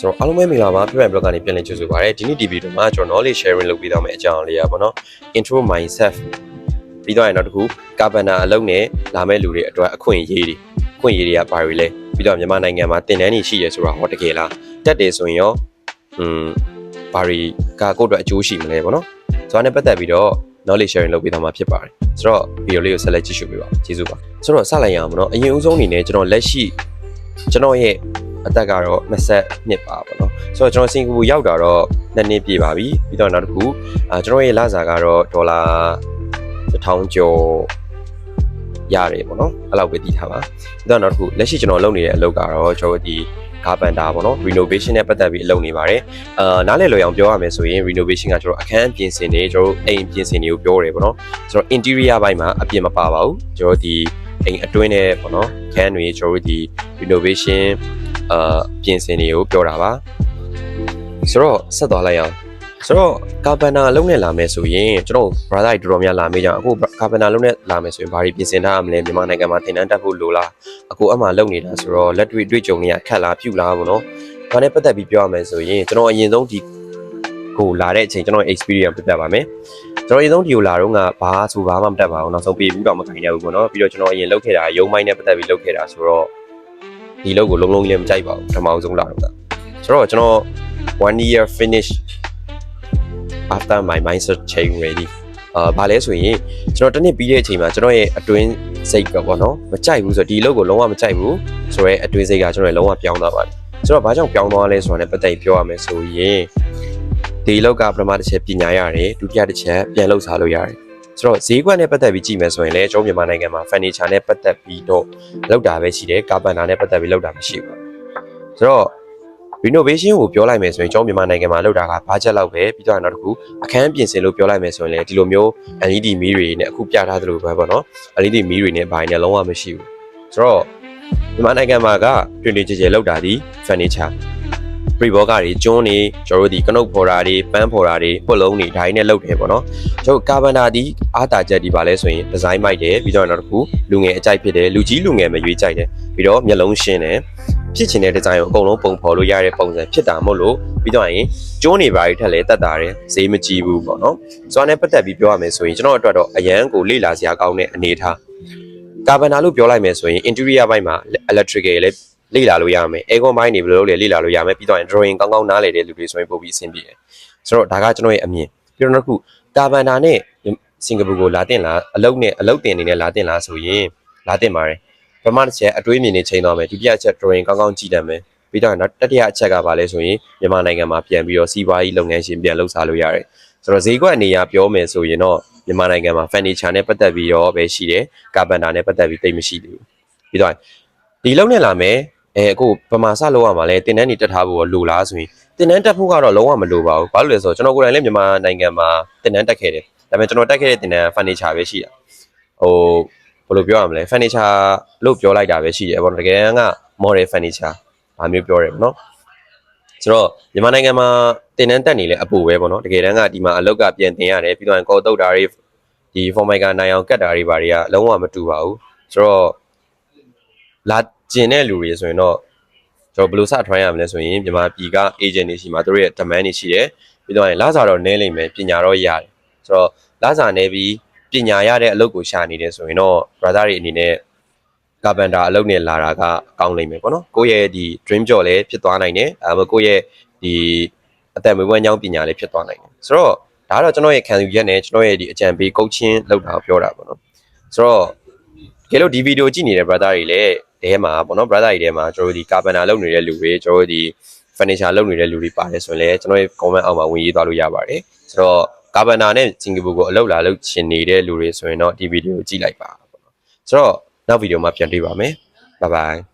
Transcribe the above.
ဆိုတော့အားလုံးပဲမင်္ဂလာပါပြပန် blog ကနေပြန်လည်ကြိုဆိုပါရစေဒီနေ့ဒီဗီဒီယိုမှာကျွန်တော် knowledge sharing လုပ်ပေးသွားမယ့်အကြောင်းအလေးอ่ะပေါ့နော် intro mindset ပြီးတော့ရင်နောက်တစ်ခု carpenter အလုပ်နဲ့လာမဲ့လူတွေအတွက်အခွင့်အရေးတွေအခွင့်အရေးတွေကဘာတွေလဲပြီးတော့မြန်မာနိုင်ငံမှာတင်တန်းနေရှိရဆိုတာဟောတကယ်လားတက်တယ်ဆိုရင်ရောอืมဘာတွေကကိုယ့်အတွက်အကျိုးရှိမလဲပေါ့နော်ဆိုတော့နဲ့ပတ်သက်ပြီးတော့ knowledge sharing လုပ်ပေးသွားမှာဖြစ်ပါတယ်ဆိုတော့ဗီဒီယိုလေးကိုဆက်လက်ကြည့်ရှုပေးပါကျေးဇူးပါဆိုတော့စလိုက်ရအောင်ပေါ့နော်အရင်ဦးဆုံးအနေနဲ့ကျွန်တော်လက်ရှိကျွန်တော်ရဲ့ အသက်ကတော့20နှစ်ပါပေါ့နော်ဆိုတော့ကျွန်တော်စင်ကာပူရောက်တာတော့2နှစ်ပြည့်ပါပြီပြီးတော့နောက်တစ်ခုအာကျွန်တော်ရဲ့လစာကတော့ဒေါ်လာ1000ကျော်ရတယ်ပေါ့နော်အဲ့လောက်ပဲတည်ထားပါပြီးတော့နောက်တစ်ခုလက်ရှိကျွန်တော်လုပ်နေတဲ့အလုပ်ကတော့ကျွန်တော်ဒီကာပန်တာပေါ့နော် renovation နဲ့ပတ်သက်ပြီးအလုပ်နေပါတယ်အာနားလည်လွယ်အောင်ပြောရမယ်ဆိုရင် renovation ကကျွန်တော်အခန်းပြင်ဆင်နေကျွန်တော်အိမ်ပြင်ဆင်တွေကိုပြောတယ်ပေါ့နော်ဆိုတော့ interior ဘိုင်းမှာအပြင်မပါပါဘူးကျွန်တော်ဒီအိမ်အတွင်းနဲ့ပေါ့နော်ခန်းတွေကျွန်တော်ဒီ renovation အာပြင်ဆင်တွေကိုပြောတာပါဆိုတော့ဆက်သွားလိုက်အောင်ဆိုတော့ကာပန်တာလုံးနဲ့လာမယ်ဆိုရင်ကျွန်တော် brother တွေတော်တော်များလာမေးကြအောင်အခုကာပန်တာလုံးနဲ့လာမယ်ဆိုရင်ဘာတွေပြင်ဆင်ထားရမလဲမြန်မာနိုင်ငံမှာသင်တန်းတက်ဖို့လိုလားအခုအမှလုံနေတာဆိုတော့လက်တွေ့တွေ့ကြုံနေရခက်လားပြုလားပေါ့နော်ဒါနဲ့ပတ်သက်ပြီးပြောရမယ်ဆိုရင်ကျွန်တော်အရင်ဆုံးဒီကိုလာတဲ့အချိန်ကျွန်တော် experience ပြပြပါမယ်ကျွန်တော်အရင်ဆုံးဒီကိုလာတော့ကဘာဆိုဘာမှမတက်ပါဘူးနောက်ဆုံးပြေဘူးတော့မခိုင်ရဘူးပေါ့နော်ပြီးတော့ကျွန်တော်အရင်လုပ်ခဲ့တာရုံမိုင်းနဲ့ပတ်သက်ပြီးလုပ်ခဲ့တာဆိုတော့ ဒီလုပ်ကိုလုံးလုံးလေးမကြိုက်ပါဘူးပထမဆုံးလာတော့ကဆိုတော့ကျွန်တော်1 year finish after my mindset change ready အာဘာလဲဆိုရင်ကျွန်တော်တစ်နှစ်ပြီးတဲ့အချိန်မှာကျွန်တော်ရဲ့အတွင်းစိတ်ကပေါ့နော်မကြိုက်ဘူးဆိုတော့ဒီလုပ်ကိုလုံးဝမကြိုက်ဘူးဆိုတော့အတွင်းစိတ်ကကျွန်တော်လုံးဝပြောင်းသွားပါတယ်ဆိုတော့ဘာကြောင့်ပြောင်းသွားလဲဆိုတာ ਨੇ ပတ်သက်ပြီးပြောရမယ်ဆိုရင်ဒီလောက်ကပထမတစ်ချက်ပညာရတယ်ဒုတိယတစ်ချက်ပြန်လှုပ်ရှားလို့ရတယ် ဆိုတော့ဈေးကွက်နဲ့ပတ်သက်ပြီးကြည့်မယ်ဆိုရင်လည်းကျွန်တော်မြန်မာနိုင်ငံမှာ furniture နဲ့ပတ်သက်ပြီးတော့လောက်တာပဲရှိတယ်ကာပန်တာနဲ့ပတ်သက်ပြီးလောက်တာမရှိဘူးဆိုတော့ renovation ကိုပြောလိုက်မယ်ဆိုရင်ကျွန်တော်မြန်မာနိုင်ငံမှာလောက်တာကဘာချက်လောက်ပဲပြီးတော့နောက်တစ်ခုအခန်းပြင်ဆင်လို့ပြောလိုက်မယ်ဆိုရင်လည်းဒီလိုမျိုး LED မီးတွေနဲ့အခုပြထားသလိုပဲပေါ့နော် LED မီးတွေနဲ့ဘာတွေနဲ့လုံးဝမရှိဘူးဆိုတော့မြန်မာနိုင်ငံမှာကတွင်တွင်ကြဲကြဲလောက်တာဒီ furniture ပ ရိဘောဂတွေကျွန်းနေကျွန်တော်တို့ဒီကနုတ်ဖော်တာတွေပန်းဖော်တာတွေပုတ်လုံးတွေဒါတွေနဲ့လုပ်တယ်ပေါ့နော်ကျွန်တော်ကာဗန်တာဒီအားတာချက်ဒီပါလဲဆိုရင်ဒီဇိုင်းမိုက်တယ်ပြီးတော့နောက်တစ်ခုလူငယ်အကြိုက်ဖြစ်တယ်လူကြီးလူငယ်မရွေးကြိုက်တယ်ပြီးတော့မျက်လုံးရှင်းတယ်ဖြစ်ချင်တဲ့ဒီဇိုင်းကိုအကုန်လုံးပုံဖော်လို့ရတဲ့ပုံစံဖြစ်တာမို့လို့ပြီးတော့ရင်ကျွန်းနေပါတွေထက်လည်းတက်တာတယ်ဈေးမကြီးဘူးပေါ့နော်ဆိုတော့ ਨੇ ပတ်သက်ပြီးပြောရမယ်ဆိုရင်ကျွန်တော်အတွက်တော့အရန်ကိုလေ့လာစရာကောင်းတဲ့အနေအထားကာဗန်တာလို့ပြောလိုက်မယ်ဆိုရင် interior ဘိုင်းမှာ electrical လည်း လေ့လာလို့ရမယ်။ aircon ဘိုင်းနေဘယ်လိုလဲလေ့လာလို့ရမယ်ပြီးတော့ drawing ကောင်းကောင်းနားလည်တဲ့လူတွေဆိုရင်ပို့ပြီးအဆင်ပြေတယ်။ဆိုတော့ဒါကကျွန်တော်ရဲ့အမြင်။ပြီးတော့နောက်တစ်ခုကာဗန်တာနဲ့စင်ကာပူကိုလာတင်လားအလုပ်နဲ့အလုပ်တင်နေနဲ့လာတင်လားဆိုရင်လာတင်ပါတယ်။ပထမတစ်ချက်အတွေးမြင်နေချိန်သွားမယ်ဒုတိယချက် drawing ကောင်းကောင်းကြည့်တတ်မယ်။ပြီးတော့နောက်တတိယအချက်ကဘာလဲဆိုရင်မြန်မာနိုင်ငံမှာပြန်ပြီးတော့စီးပွားရေးလုပ်ငန်းရှင်ပြန်လှုပ်ရှားလို့ရတယ်။ဆိုတော့ဈေးကွက်အနေအရပြောမယ်ဆိုရင်တော့မြန်မာနိုင်ငံမှာ furniture နဲ့ပတ်သက်ပြီးတော့ပဲရှိတယ်။ကာဗန်တာနဲ့ပတ်သက်ပြီးတိတ်မရှိသေးဘူး။ပြီးတော့ဒီလုံးနဲ့လာမယ် အဲအခုဗမာစလောက်ရမှာလဲတင်တန်းနေတက်ထားဖို့လိုလားဆိုရင်တင်တန်းတက်ဖို့ကတော့လုံးဝမလိုပါဘူးဘာလို့လဲဆိုတော့ကျွန်တော်ကိုယ်တိုင်လည်းမြန်မာနိုင်ငံမှာတင်တန်းတက်ခဲ့တယ်ဒါပေမဲ့ကျွန်တော်တက်ခဲ့တဲ့တင်တန်း furniture ပဲရှိတာဟိုဘယ်လိုပြောရမလဲ furniture လို့ပြောလိုက်တာပဲရှိတယ်ပေါ့နော်တကယ်တမ်းက model furniture ဒါမျိုးပြောတယ်ပေါ့နော်ဆိုတော့မြန်မာနိုင်ငံမှာတင်တန်းတက်နေလဲအပူပဲပေါ့နော်တကယ်တမ်းကဒီမှာအလုတ်ကပြန်တင်ရတယ်ပြီးတော့ကော်တုတ်တာတွေဒီ format ကနိုင်အောင်ကတ်တာတွေဘာတွေကလုံးဝမတူပါဘူးဆိုတော့လာ ကျင်တဲ့လူတွေဆိုရင်တော့ကျွန်တော်ဘယ်လိုစ try ရမလဲဆိုရင်မြန်မာပြည်က agent တွေရှိမှာသူတို့ရဲ့ demand တွေရှိတယ်ပြီးတော့ရင်လာစားတော့နည်းလိမ့်မယ်ပညာတော့ရတယ်ဆိုတော့လာစားနေပြီးပညာရတဲ့အလုပ်ကိုရှာနေတယ်ဆိုရင်တော့ brother တွေအနေနဲ့ကာပန်တာအလုပ်နဲ့လာတာကအကောင်းလိမ့်မယ်ပေါ့နော်ကိုယ့်ရဲ့ဒီ dream job လည်းဖြစ်သွားနိုင်တယ်အဲမှာကိုယ့်ရဲ့ဒီအသက်မွေးဝမ်းကြောင်းပညာလည်းဖြစ်သွားနိုင်တယ်ဆိုတော့ဒါကတော့ကျွန်တော်ရဲ့ခံယူချက်နဲ့ကျွန်တော်ရဲ့ဒီအကြံပေး coaching လုပ်တာကိုပြောတာပေါ့နော်ဆိုတော့တကယ်လို့ဒီဗီဒီယိုကြည့်နေတဲ့ brother တွေလည်း တဲမှာပေါ့နော် brother တွေတဲမှာကျွန်တော်တို့ဒီကာပန်တာလုပ်နေတဲ့လူတွေကျွန်တော်တို့ဒီ furniture လုပ်နေတဲ့လူတွေပါတယ်ဆိုရင်လည်းကျွန်တော်ရဲ့ comment အောက်မှာဝင်ရေးသွားလို့ရပါတယ်ဆိုတော့ကာပန်တာနဲ့စင်ကာပူကိုအလုပ်လာလုပ်ချင်နေတဲ့လူတွေဆိုရင်တော့ဒီဗီဒီယိုကြည့်လိုက်ပါပေါ့နော်ဆိုတော့နောက်ဗီဒီယိုမှာပြန်တွေ့ပါမယ် bye bye